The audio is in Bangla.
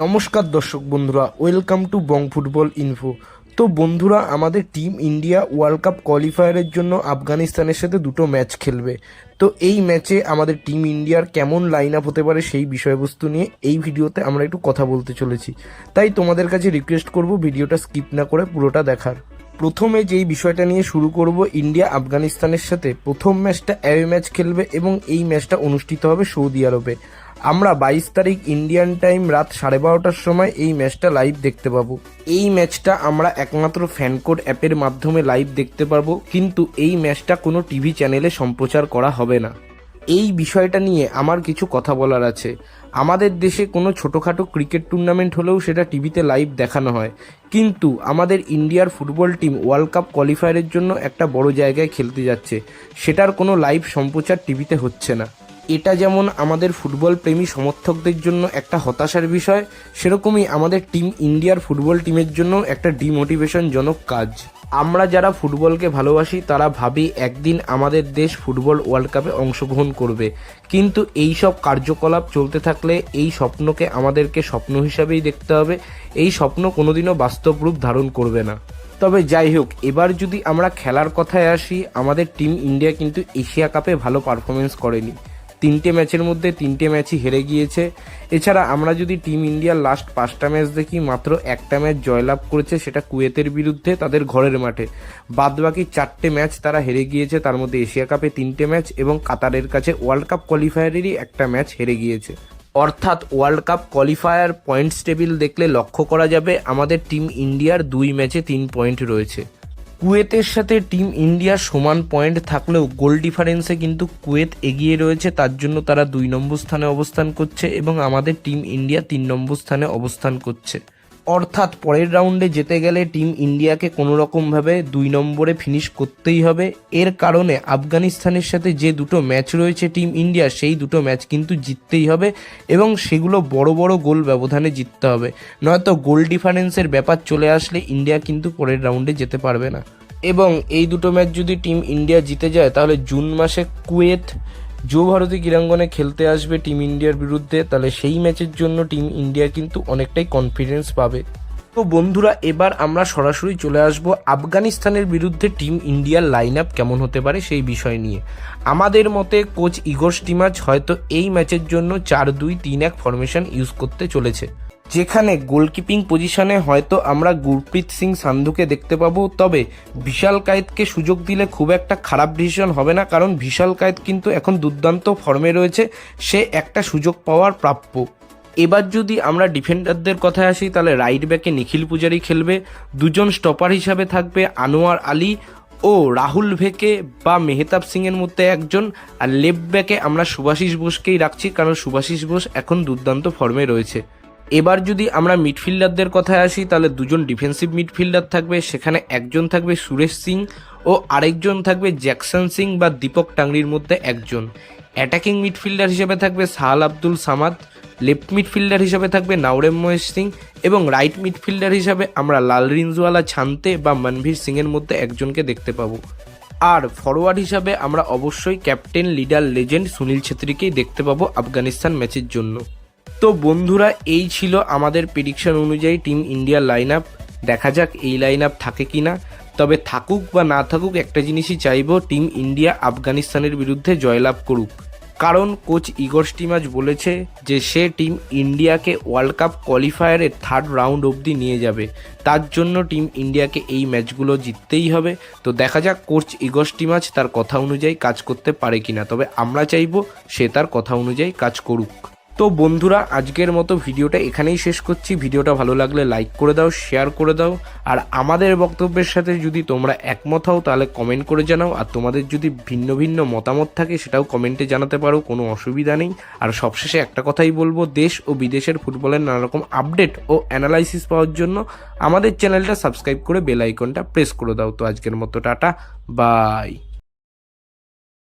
নমস্কার দর্শক বন্ধুরা welcome to Bong football info তো বন্ধুরা, আমাদের টিম ইন্ডিয়া ওয়ার্ল্ড কাপ কোয়ালিফায়ারের জন্য আফগানিস্তানের সাথে দুটো ম্যাচ খেলবে। তো এই ম্যাচে আমাদের টিম ইন্ডিয়ার কেমন লাইন আপ হতে পারে সেই বিষয়বস্তু নিয়ে এই ভিডিওতে আমরা একটু কথা বলতে চলেছি। তাই তোমাদের কাছে রিকোয়েস্ট করব ভিডিওটা স্কিপ না করে পুরোটা দেখার। প্রথমে যেই বিষয়টা নিয়ে শুরু করব, ইন্ডিয়া আফগানিস্তানের সাথে প্রথম ম্যাচটা অ্যাওয়ে ম্যাচ খেলবে এবং এই ম্যাচটা অনুষ্ঠিত হবে সৌদি আরবে। আমরা বাইশ তারিখ ইন্ডিয়ান টাইম রাত সাড়ে বারোটার সময় এই ম্যাচটা লাইভ দেখতে পাবো। এই ম্যাচটা আমরা একমাত্র ফ্যানকোড অ্যাপের মাধ্যমে লাইভ দেখতে পারব, কিন্তু এই ম্যাচটা কোনো টিভি চ্যানেলে সম্প্রচার করা হবে না। এই বিষয়টা নিয়ে আমার কিছু কথা বলার আছে। আমাদের দেশে কোনো ছোটোখাটো ক্রিকেট টুর্নামেন্ট হলেও সেটা টিভিতে লাইভ দেখানো হয়। কিন্তু আমাদের ইন্ডিয়ার ফুটবল টিম ওয়ার্ল্ড কাপ কোয়ালিফায়ারের জন্য একটা বড় জায়গায় খেলতে যাচ্ছে। সেটার কোনো লাইভ সম্প্রচার টিভিতে হচ্ছে না। এটা যেমন আমাদের ফুটবল প্রেমী সমর্থকদের জন্য একটা হতাশার বিষয়, সেরকমই আমাদের টিম ইন্ডিয়ার ফুটবল টিমের জন্য একটা ডিমোটিভেশনজনক কাজ। আমরা যারা ফুটবলকে ভালোবাসি, তারা ভাবি একদিন আমাদের দেশ ফুটবল ওয়ার্ল্ড কাপে অংশগ্রহণ করবে। কিন্তু এই সব কার্যকলাপ চলতে থাকলে এই স্বপ্নকে আমাদেরকে স্বপ্ন হিসাবেই দেখতে হবে। এই স্বপ্ন কোনোদিনও বাস্তব রূপ ধারণ করবে না। তবে যাই হোক, এবার যদি আমরা খেলার কথায় আসি, আমাদের টিম ইন্ডিয়া কিন্তু এশিয়া কাপে ভালো পারফরমেন্স করেনি। তিনটে ম্যাচের মধ্যে তিনটে ম্যাচই হেরে গিয়েছে। এছাড়া আমরা যদি টিম ইন্ডিয়ার লাস্ট পাঁচটা ম্যাচ দেখি, মাত্র একটা ম্যাচ জয়লাভ করেছে সেটা কুয়েতের বিরুদ্ধে তাদের ঘরের মাঠে। বাদবাকি চারটে ম্যাচ তারা হেরে গিয়েছে, তার মধ্যে এশিয়া কাপে তিনটে ম্যাচ এবং কাতারের কাছে ওয়ার্ল্ড কাপ কোয়ালিফায়ারেরই একটা ম্যাচ হেরে গিয়েছে। অর্থাৎ World Cup qualifier points table দেখলে লক্ষ্য করা যাবে, আমাদের টিম ইন্ডিয়ার দুই ম্যাচে তিন পয়েন্ট রয়েছে। কুয়েতের সাথে টিম ইন্ডিয়ার সমান পয়েন্ট থাকলেও গোল ডিফারেন্সে কিন্তু কুয়েত এগিয়ে রয়েছে, তার জন্য তারা দুই নম্বর স্থানে অবস্থান করছে এবং আমাদের টিম ইন্ডিয়া তিন নম্বর স্থানে অবস্থান করছে। অর্থাৎ পরের রাউন্ডে যেতে গেলে টিম ইন্ডিয়াকে কোনো রকমভাবে দুই নম্বরে ফিনিশ করতেই হবে। এর কারণে আফগানিস্তানের সাথে যে দুটো ম্যাচ রয়েছে টিম ইন্ডিয়া, সেই দুটো ম্যাচ কিন্তু জিততেই হবে এবং সেগুলো বড় বড় গোল ব্যবধানে জিততে হবে। নয়তো গোল ডিফারেন্সের ব্যাপার চলে আসলে ইন্ডিয়া কিন্তু পরের রাউন্ডে যেতে পারবে না। এবং এই দুটো ম্যাচ যদি টিম ইন্ডিয়া জিতে যায়, তাহলে জুন মাসে কুয়েত যুব ভারতী ক্রীড়াঙ্গনে খেলতে আসবে টিম ইন্ডিয়ার বিরুদ্ধে। তাহলে সেই ম্যাচের জন্য টিম ইন্ডিয়া কিন্তু অনেকটাই কনফিডেন্স পাবে। তো বন্ধুরা, এবার আমরা সরাসরি চলে আসব আফগানিস্তানের বিরুদ্ধে টিম ইন্ডিয়ার লাইন আপ কেমন হতে পারে সেই বিষয় নিয়ে। আমাদের মতে কোচ ইগোর স্টিমাচ হয়তো এই ম্যাচের জন্য চার দুই তিন এক ফরমেশন ইউজ করতে চলেছে। যেখানে গোলকিপিং পজিশনে হয়তো আমরা গুরপ্রীত সিং সান্ধুকে দেখতে পাবো, তবে বিশাল কায়েতকে সুযোগ দিলে খুব একটা খারাপ ডিসিশন হবে না, কারণ বিশাল কায়েত কিন্তু এখন দুর্দান্ত ফর্মে রয়েছে, সে একটা সুযোগ পাওয়ার প্রাপ্য। এবার যদি আমরা ডিফেন্ডারদের কথায় আসি, তাহলে রাইট ব্যাকে নিখিল পূজারি খেলবে, দুজন স্টপার হিসাবে থাকবে আনোয়ার আলী ও রাহুল ভেকে বা মেহতাব সিংয়ের মধ্যে একজন, আর লেফট ব্যাকে আমরা সুভাষিস বোসকেই রাখছি, কারণ সুভাষিস বোস এখন দুর্দান্ত ফর্মে রয়েছে। এবার যদি আমরা মিডফিল্ডারদের কথায় আসি, তাহলে দুজন ডিফেন্সিভ মিডফিল্ডার থাকবে, সেখানে একজন থাকবে সুরেশ সিং ও আরেকজন থাকবে জ্যাকসন সিং বা দীপক টাংরির মধ্যে একজন। অ্যাটাকিং মিডফিল্ডার হিসেবে থাকবে সাহাল আব্দুল সামাদ লেফট মিডফিল্ডার হিসেবে থাকবে নাওরেম মহেশ সিং এবং রাইট মিডফিল্ডার হিসেবে আমরা লাল রিনজওয়ালা ছানতে বা মনভীর সিংয়ের মধ্যে একজনকে দেখতে পাবো। আর ফরওয়ার্ড হিসাবে আমরা অবশ্যই ক্যাপ্টেন লিডার লেজেন্ড সুনীল ছেত্রীকেই দেখতে পাবো আফগানিস্তান ম্যাচের জন্য। তো বন্ধুরা, এই ছিল আমাদের প্রেডিকশন অনুযায়ী টিম ইন্ডিয়ার লাইন আপ দেখা যাক এই লাইন আপ থাকে কি না তবে থাকুক বা না থাকুক, একটা জিনিসই চাইব টিম ইন্ডিয়া আফগানিস্তানের বিরুদ্ধে জয়লাভ করুক। কারণ কোচ ইগর স্টিমাজ বলেছে যে, সে টিম ইন্ডিয়াকে ওয়ার্ল্ড কাপ কোয়ালিফায়ারের থার্ড রাউন্ড অবধি নিয়ে যাবে। তার জন্য টিম ইন্ডিয়াকে এই ম্যাচগুলো জিততেই হবে। তো দেখা যাক কোচ ইগর স্টিমাজ তার কথা অনুযায়ী কাজ করতে পারে কিনা। তবে আমরা চাইব সে তার কথা অনুযায়ী কাজ করুক। তো বন্ধুরা, আজকের মতো ভিডিওটা এখানেই শেষ করছি। ভিডিওটা ভালো লাগলে লাইক করে দাও শেয়ার করে দাও। আর আমাদের বক্তব্যের সাথে যদি তোমরা একমত হও, তাহলে কমেন্ট করে জানাও। আর তোমাদের যদি ভিন্ন ভিন্ন মতামত থাকে, সেটাও কমেন্টে জানাতে পারো, কোনো অসুবিধা নেই। আর সবশেষে একটা কথাই বলব, দেশ ও বিদেশের ফুটবলের নানারকম আপডেট ও অ্যানালাইসিস পাওয়ার জন্য আমাদের চ্যানেলটা সাবস্ক্রাইব করে বেল আইকনটা প্রেস করে দাও। তো আজকের মতো টাটা বাই